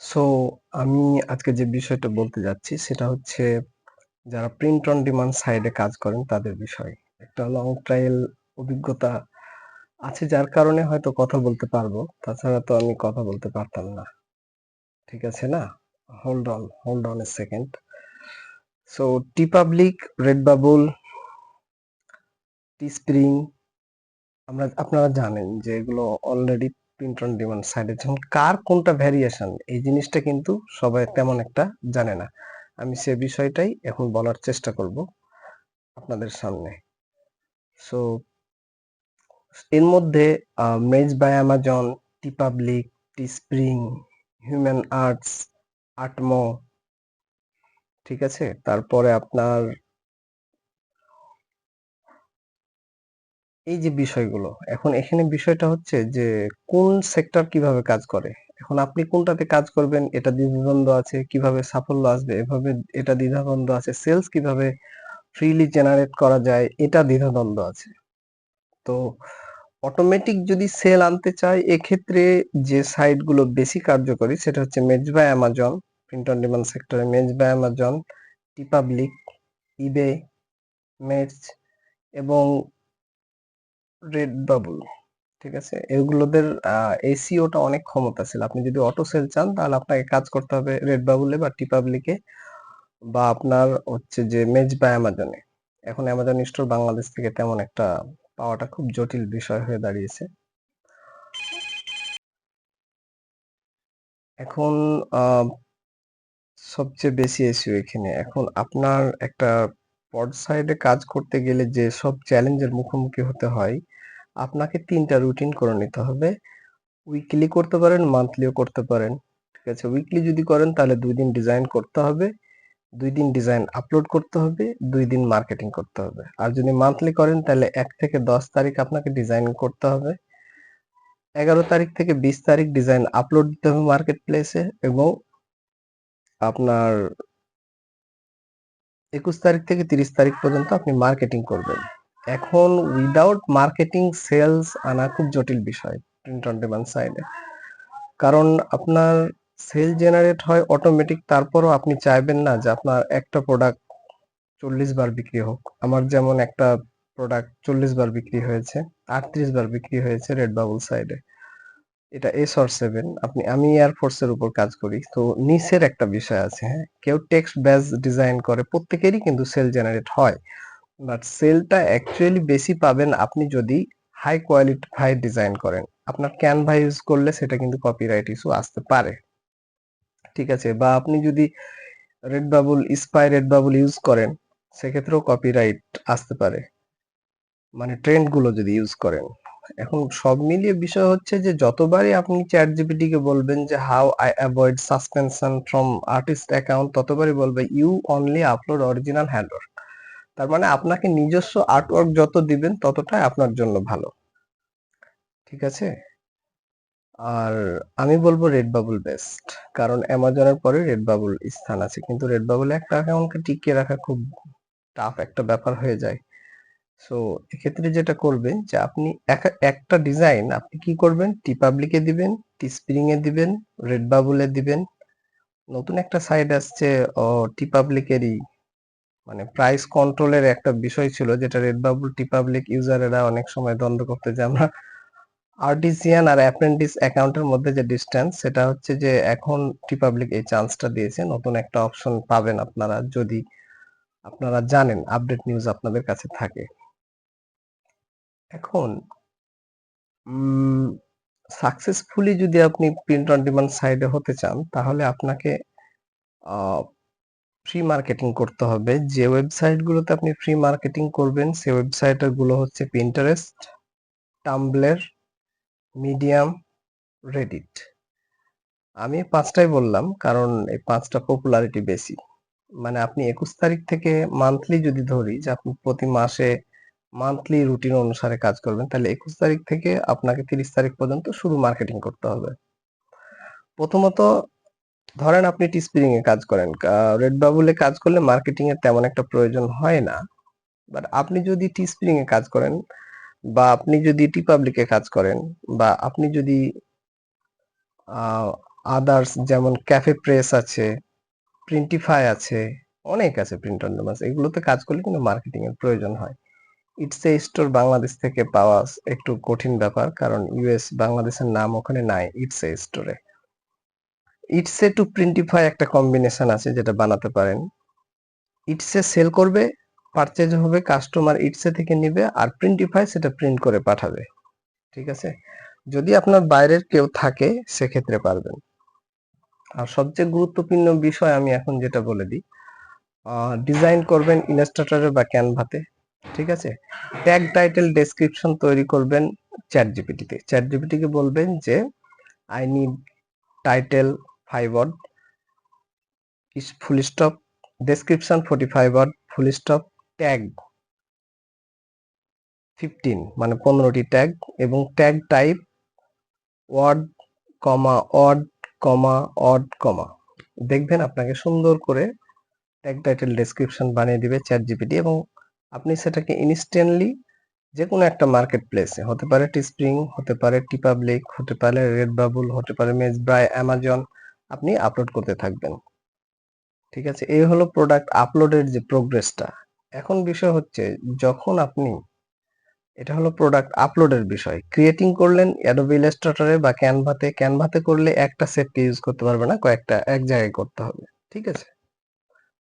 So আমি আজকে যে বিষয়টা বলতে যাচ্ছি সেটা হচ্ছে যারা প্রিন্ট অন ডিমান্ড সাইডে কাজ করেন তাদের বিষয়। একটা লং ট্রায়াল অভিজ্ঞতা আছে যার কারণে হয়তো কথা বলতে পারব। তাছাড়া তো আমি কথা বলতে পারতাম না। ঠিক আছে না? Hold on, hold on a second. So TeePublic, Redbubble, Teespring আমরা আপনারা জানেন যে এগুলো অলরেডি প্রিন্ট অন ডিমান্ড সাইডে যখন কার কোনটা ভ্যারিয়েশন এই জিনিসটা কিন্তু সবাই তেমন একটা জানে না। আমি সে বিষয়টাই এখন বলার চেষ্টা করব আপনাদের সামনে। সো এর মধ্যে merch by Amazon, TeePublic, Teespring, human arts, আটমো ঠিক আছে? তারপরে আপনার এই যে বিষয়গুলো, এখন এখানে বিষয়টা হচ্ছে যে কোন সেক্টর কীভাবে কাজ করে? এখন আপনি কোনটাতে কাজ করবেন এটা দ্বিধাদ্বন্দ্ব আছে, কীভাবে সাফল্য আসবে এভাবে এটা দ্বিধাদ্বন্দ্ব আছে, সেলস কীভাবে ফ্রিলি জেনারেট করা যায় এটা দ্বিধাদ্বন্দ্ব আছে। তো অটোমেটিক যদি সেল আনতে চায় এক্ষেত্রে যে সাইটগুলো বেশি কার্যকরী সেটা হচ্ছে merch by Amazon, print on demand সেক্টরে merch by Amazon, TeePublic, eBay, merch এবং রেডবাবল ঠিক আছে? এগুলোদের, আ এসইওটা অনেক ছিল আপনি যদি অটো সেল চান, তাহলে আপনাকে কাজ করতে হবে রেডবাবলে বা টি-পাবলিকে বা আপনার হচ্ছে যে মেজ বা অ্যামাজনে। এখন অ্যামাজন স্টোর বাংলাদেশ থেকে তেমন একটা পাওয়াটা খুব জটিল বিষয় হয়ে দাঁড়িয়েছে। এখন সবচেয়ে বেশি এসইও এখানে। এখন আপনার একটা পড সাইডে কাজ করতে গেলে যে সব চ্যালেঞ্জের মুখোমুখি হতে হয়, আপনাকে তিনটা রুটিন করে নিতে হবে। উইকলি করতে পারেন, মান্থলিও করতে পারেন। ঠিক আছে? উইকলি যদি করেন তাহলে দুই দিন ডিজাইন করতে হবে, দুই দিন ডিজাইন আপলোড করতে হবে, দুই দিন মার্কেটিং করতে হবে। আর যদি মান্থলি করেন তাহলে এক থেকে ১০ তারিখ আপনাকে ডিজাইন করতে হবে। ১১ তারিখ থেকে ২০ তারিখ ডিজাইন আপলোড দিতে হবে মার্কেট প্লেসে এবং আপনার ২১ তারিখ থেকে ৩০ তারিখ পর্যন্ত আপনি মার্কেটিং করবেন। এখন উইথআউট মার্কেটিং সেলস আনা খুব জটিল বিষয় প্রিন্ট অন ডিমান্ড সাইডে। কারণ আপনার সেল জেনারেট হয় অটোমেটিক তারপরও আপনি চাইবেন না যে আপনার একটা প্রোডাক্ট ৪০ বার বিক্রি হোক। আমার যেমন একটা প্রোডাক্ট ৪০ বার বিক্রি হয়েছে, ৩৮ বার বিক্রি হয়েছে রেডবাবল সাইডে। এটা এসর 7 আপনি আমি এয়ারফোর্স এর উপর কাজ করি। তো নিচের একটা বিষয় আছে, হ্যাঁ? কেউ টেক্সট ব্যাজ ডিজাইন করে প্রত্যেকেরই কিন্তু সেল জেনারেট হয়। বাট সেলটা অ্যাকচুয়ালি বেশি পাবেন আপনি যদি হাই কোয়ালিফাইড ডিজাইন করেন। আপনার ক্যানভা ইউজ করলে সেটা কিন্তু কপিরাইট ইস্যু আসতে পারে। ঠিক আছে? বা আপনি যদি রেডবাবল, স্পাই রেডবাবল ইউজ করেন সেক্ষেত্রেও কপিরাইট আসতে পারে। মানে ট্রেন্ডগুলো যদি ইউজ করেন। এখন সব মিলিয়ে বিষয় হচ্ছে যে যতবারই আপনি ChatGPT কে বলবেন যে how I avoid suspension from artist account ততবারই বলবে you only upload original handwork. তার মানে আপনাকে নিজস্ব আর্টওয়ার্ক যত দিবেন, ততটাই আপনার জন্য ভালো। ঠিক আছে? আর আমি বলব রেড বাবুল বেস্ট। কারণ অ্যামাজনের পরে রেডবাবল স্থান আছে। কিন্তু রেডবাবলে একটা অ্যাকাউন্টকে টিকিয়ে রাখা খুব টাফ একটা ব্যাপার হয়ে যায়। সো এক্ষেত্রে যেটা করবেন যে আপনি একা একটা ডিজাইন আপনি কি করবেন টি-পাবলিকে দিবেন, টি-স্প্রিং এ দিবেন, রেডবাবলে দিবেন। নতুন একটা সাইট আসছে ও টি-পাবলিকেরই মানে প্রাইস কন্ট্রোলের একটা বিষয় ছিল যেটা রেডবাবল, টি-পাবলিক ইউজারেরা অনেক সময় দ্বন্দ্ব করতে যে আমরা আর্টিসিয়ান আর অ্যাপ্রেন্টিস অ্যাকাউন্টের মধ্যে যে ডিসট্যান্স সেটা হচ্ছে যে এখন টি-পাবলিক এই চান্সটা দিয়েছে। নতুন একটা অপশন পাবেন আপনারা যদি আপনারা জানেন আপডেট নিউজ আপনাদের কাছে থাকে। এখন সাকসেসফুলি যদি আপনি প্রিন্ট অন ডিমান্ড সাইডে হতে চান তাহলে আপনাকে ফ্রি মার্কেটিং করতে হবে। যে ওয়েবসাইট গুলোতে আপনি ফ্রি মার্কেটিং করবেন সে ওয়েবসাইটগুলো হচ্ছে Pinterest, টাম্বলের মিডিয়াম রেডিট আমি পাঁচটাই বললাম কারণ এই পাঁচটা পপুলারিটি বেশি। মানে আপনি ২১ তারিখ থেকে মান্থলি যদি ধরি যে আপনি প্রতি মাসে মান্থলি রুটিন অনুসারে কাজ করবেন, তাহলে ২১ তারিখ থেকে আপনাকে ৩০ তারিখ পর্যন্ত শুধু মার্কেটিং করতে হবে। প্রথমত, ধরেন আপনি টি-স্প্রিং এ কাজ করেন। আ রেডবাবলে কাজ করলে মার্কেটিং এর তেমন একটা প্রয়োজন হয় না। বাট আপনি যদি টি-স্প্রিং এ কাজ করেন, বা আপনি যদি টি-পাবলিক এ কাজ করেন, বা আপনি যদি আদার্স যেমন ক্যাফে প্রেস আছে প্রিন্টিফাই আছে, অনেক আছে প্রিন্ট অন ডিমান্ড এগুলোতে কাজ করলে কিন্তু মার্কেটিং এর প্রয়োজন হয় ইটস এ স্টোর বাংলাদেশ থেকে পাওয়া একটু কঠিন ব্যাপার, কারণ ইউএস বাংলাদেশের নাম ওখানে নাই ইটস এ স্টোরে ইটস এ টু প্রিন্টিফাই একটা কম্বিনেশন আছে যেটা বানাতে পারেন। ইটস এ সেল করবে পারচেজ হবে কাস্টমার ইটস এ থেকে নিবে, আর প্রিন্টিফাই সেটা প্রিন্ট করে পাঠাবে। ঠিক আছে? যদি আপনার বাইরের কেউ থাকে, সেক্ষেত্রে পারবেন। আর সবচেয়ে গুরুত্বপূর্ণ বিষয় আমি এখন যেটা বলে দিই ডিজাইন করবেন ইলাস্ট্রেটরে বা ক্যানভাতে ঠিক আছে? ট্যাগ টাইটেল ডেসক্রিপশন তৈরি করবেন চ্যাট জিপিটিতে চ্যাট জিপিটিকে বলবেন যে I need title five word is full stop description forty five word full stop tag fifteen মানে পনেরোটি ট্যাগ এবং tag type word comma odd comma odd comma দেখবেন আপনাকে সুন্দর করে ট্যাগ টাইটেল ডেসক্রিপশন বানিয়ে দিবে চ্যাট জিপিটি এবং আপনি সেটাকে ইনস্ট্যান্টলি যে কোনো একটা মার্কেট প্লেসে হতে পারে টিস্প্রিং হতে পারে টিপাবলিক হতে পারে রেড বাবুল হতে পারে মেজব্রাই অ্যামাজন আপনি আপলোড করতে থাকবেন। ঠিক আছে? এই হলো প্রোডাক্ট আপলোডের যে প্রোগ্রেসটা এখন বিষয় হচ্ছে, যখন আপনি, এটা হলো প্রোডাক্ট আপলোডের বিষয়। ক্রিয়েটিং করলেন অ্যাডোবি ইলাস্ট্রেটরে বা ক্যানভাতে ক্যানভাতে করলে একটা সেট ইউজ করতে পারবে না, কয়েকটা, এক জায়গায় করতে হবে। ঠিক আছে?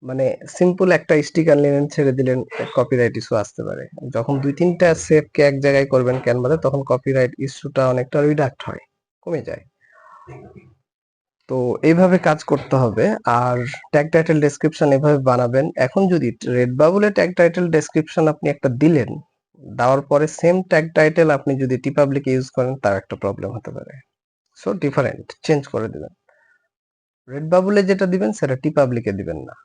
মানে সিম্পল একটা স্টিকার নিলেন, ছেড়ে দিলেন কপিরাইট ইস্যু আসতে পারে। যখন দুই তিনটা সেটকে এক জায়গায় করবেন ক্যানভাতে তখন কপিরাইট ইস্যুটা অনেকটা রিডাক্ট হয়, কমে যায়। তো এইভাবে কাজ করতে হবে। আর ট্যাগ টাইটেল ডেসক্রিপশন এভাবে বানাবেন। এখন যদি রেড বাবুলে ট্যাগ টাইটেল ডেসক্রিপশন আপনি একটা দিলেন, দেওয়ার পরে সেম ট্যাগ টাইটেল আপনি যদি টিপাবলিকে ইউজ করেন, তার একটা প্রবলেম হতে পারে। সো ডিফারেন্ট চেঞ্জ করে দিবেন। রেড বাবুলে যেটা দিবেন, সেটা টিপাবলিকে দিবেন না।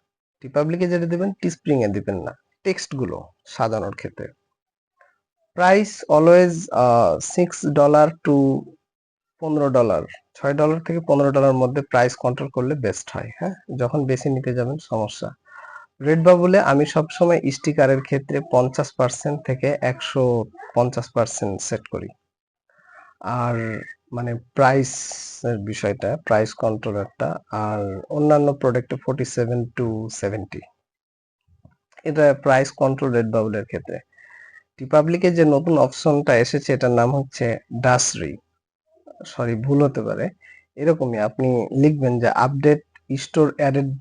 টিপাবলিকে যেটা দিবেন টিস্প্রিং এ দিবেন না। টেক্সটগুলো সাজানোর ক্ষেত্রে। Price always six dollar to পনেরো ডলার ছয় ডলার থেকে পনেরো ডলার মধ্যে প্রাইস কন্ট্রোল করলে বেস্ট হয় হ্যাঁ? যখন বেশি নিতে যাবেন, সমস্যা। রেড বাবুলে আমি সবসময় স্টিকারের ক্ষেত্রে পঞ্চাশ পার্সেন্ট থেকে একশো পঞ্চাশ পার্সেন্ট সেট করি। আর মানে প্রাইস এর বিষয়টা প্রাইস কন্ট্রোলারটা আর অন্যান্য প্রোডাক্টে ফোর্টি সেভেন টু সেভেন্টি এটা প্রাইস কন্ট্রোল রেড বাবুলের ক্ষেত্রে। টিপাবলিকে যে নতুন অপশনটা এসেছে, এটার নাম হচ্ছে ডাসরি সরি ভুল হতে পারে। এরকমই আপনি লিখবেন যে update store added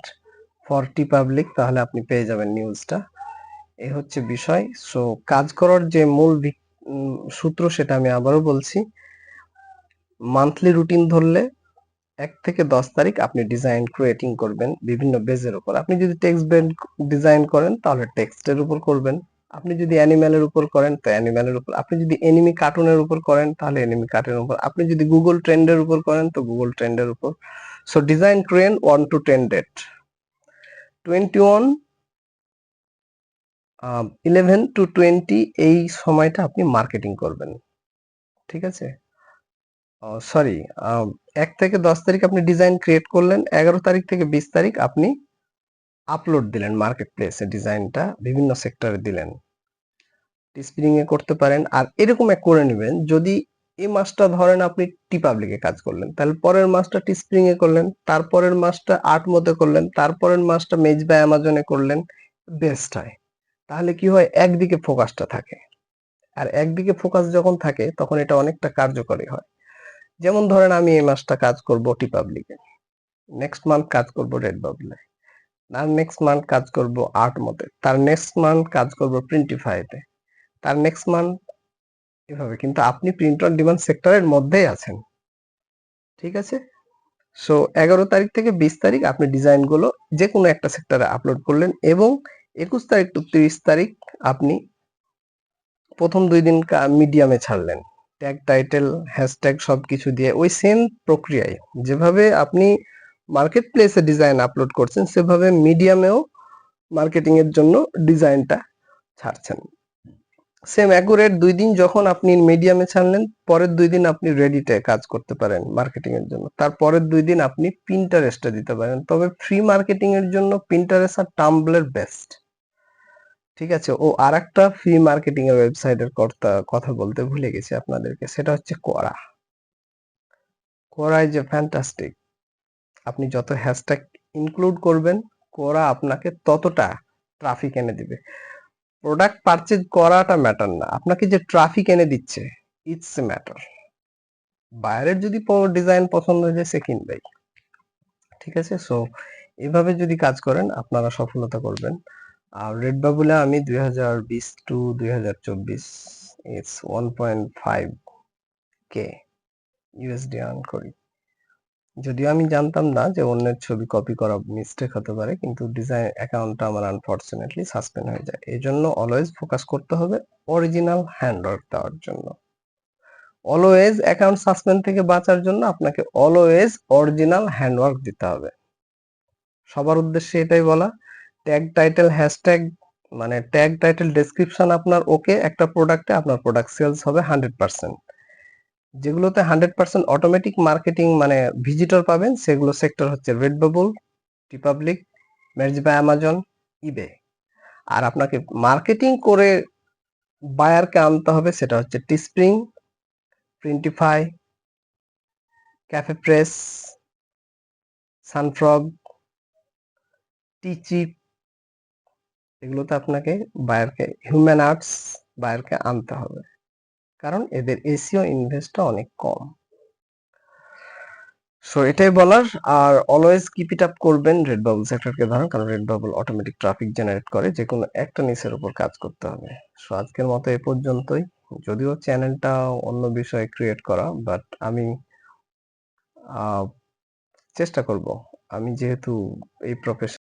for TeePublic তাহলে আপনি পেয়ে যাবেন নিউজটা এ হচ্ছে বিষয়। সো কাজ করার যে মূল সূত্র, সেটা আমি আবারও বলছি। মান্থলি রুটিন ধরলে এক থেকে দশ তারিখ আপনি ডিজাইন ক্রিয়েটিং করবেন বিভিন্ন বেজের উপর। আপনি যদি টেক্সট বেড ডিজাইন করেন, তাহলে টেক্সটের উপর করবেন। আপনি যদি অ্যানিম্যালের উপর করেন, তো অ্যানিম্যালের উপর। আপনি যদি এনিমি কার্টুনের উপর করেন, তাহলে এনিমি কার্টুনের উপর। আপনি যদি গুগল ট্রেন্ডের উপর করেন, তো গুগল ট্রেন্ডের উপর। So design trend one to ten date twenty one eleven to twenty এই সময়টা আপনি মার্কেটিং করবেন। ঠিক আছে? সরি এক থেকে দশ তারিখ আপনি ডিজাইন ক্রিয়েট করলেন, এগারো তারিখ থেকে বিশ তারিখ আপনি আপলোড দিলেন মার্কেট প্লেসে ডিজাইনটা বিভিন্ন সেক্টরে দিলেন। স্প্রিং এ করতে পারেন, আর এরকম এক করে নেবেন, যদি এই মাসটা ধরেন আপনি টি পাবলিকে কাজ করলেন, তাহলে পরের মাসটা টি স্প্রিং এ করলেন, তারপরের মাসটা আর্ট মধ্যে করলেন, তারপরের মাসটা মেজ বা অ্যামাজনে করলেন বেস্ট হয়। তাহলে কি হয়, একদিকে ফোকাসটা থাকে। আর একদিকে ফোকাস যখন থাকে, তখন এটা অনেকটা কার্যকরী হয়। যেমন ধরেন আমি এই মাসটা কাজ করব টি পাবলিকে নেক্সট মান্থ কাজ করব রেড বাবলে তার নেক্সট মান্থ কাজ করব আর্ট মতে তার নেক্সট মান্থ কাজ করব প্রিন্টিফাইতে তার নেক্সট মান্থ এভাবে, কিন্তু আপনি প্রিন্ট অন ডিমান্ড সেক্টরের মধ্যেই আছেন। ঠিক আছে? সো এগারো তারিখ থেকে বিশ তারিখ আপনি ডিজাইনগুলো যে কোনো একটা সেক্টরে আপলোড করলেন এবং একুশ তারিখ টু তিরিশ তারিখ আপনি প্রথম দুই দিন মিডিয়ামে ছাড়লেন। ট্যাগ টাইটেল হ্যাশট্যাগ সব কিছু দিয়ে ওই সেম প্রক্রিয়ায় যেভাবে আপনি মার্কেট প্লেসে ডিজাইন আপলোড করছেন, সেভাবে মিডিয়ামেও মার্কেটিং এর জন্য ডিজাইনটা ছাড়ছেন। সেম অ্যাকুরেট দুই দিন যখন আপনি মিডিয়ামে ছাড়লেন, পরের দুই দিন আপনি রেডিতে কাজ করতে পারেন মার্কেটিং এর জন্য। তারপরের দুই দিন আপনি পিন্টারেস্টে দিতে পারেন। তবে ফ্রি মার্কেটিং এর জন্য পিন্টারেস্ট আর টাম্বলের বেস্ট ঠিক আছে? ও আর একটা ফ্রি মার্কেটিং এর ওয়েবসাইটের কথা কথা বলতে ভুলে গেছি আপনাদেরকে, সেটা হচ্ছে কোরা কোরা ইজ এ ফ্যান্টাস্টিক আপনি যত হ্যাশট্যাগ ইনক্লুড করবেন ওরা আপনাকে ততটা ট্রাফিক এনে দিবে। প্রোডাক্ট পারচেজ করাটা ম্যাটার না। আপনাকে যে ট্রাফিক এনে দিচ্ছে ইটস ম্যাটার বাইরের যদি ডিজাইন পছন্দ হয়ে যায় সে কিনবেই। ঠিক আছে? সো এভাবে যদি কাজ করেন, আপনারা সফলতা করবেন। আর রেড বাবুলে আমি দুই হাজার বিশ টু দুই হাজার চব্বিশ it's one point five K USD earn করি। যদিও আমি জানতাম না যে অন্যের ছবি কপি করা মিস্টেক হতে পারে, কিন্তু ডিজাইন অ্যাকাউন্টটা আমার আনফরচুনেটলি সাসপেন্ড হয়ে যায়। এই জন্য অলওয়েজ ফোকাস করতে হবে অরিজিনাল হ্যান্ডওয়ার্ক দেওয়ার জন্য। অলওয়েজ অ্যাকাউন্ট সাসপেন্ড থেকে বাঁচার জন্য আপনাকে অলওয়েজ অরিজিনাল হ্যান্ডওয়ার্ক দিতে হবে। সবার উদ্দেশ্যে এটাই বলা। ট্যাগ টাইটেল হ্যাশট্যাগ মানে ট্যাগ টাইটেল ডেসক্রিপশন আপনার ওকে একটা প্রোডাক্টে আপনার প্রোডাক্ট সেলস হবে হান্ড্রেড পার্সেন্ট যেগুলোতে হান্ড্রেড পার্সেন্ট অটোমেটিক মার্কেটিং মানে ভিজিটর পাবেন, সেগুলো সেক্টর হচ্ছে Redbubble TeePublic merch by Amazon eBay আর আপনাকে মার্কেটিং করে বায়ারকে আনতে হবে সেটা হচ্ছে Teespring Printify CafePress SunFrog TeeChip এগুলোতে আপনাকে বায়ারকে হিউম্যান আর্টস বায়ারকে আনতে হবে। কারণ এদের এসিও ইনভেস্টটা অনেক কম। সো এটাই বলার। আর অলওয়েজ কিপ ইট আপ করবেন রেড বাবল সেক্টরকে ধরেন, কারণ red bubble automatic traffic generate করে যে কোনো একটা নিচের উপর কাজ করতে হবে। সো আজকের মতো এ পর্যন্তই। যদিও চ্যানেলটা অন্য বিষয়ে ক্রিয়েট করা বাট আমি চেষ্টা করব। আমি যেহেতু এই প্রফেশন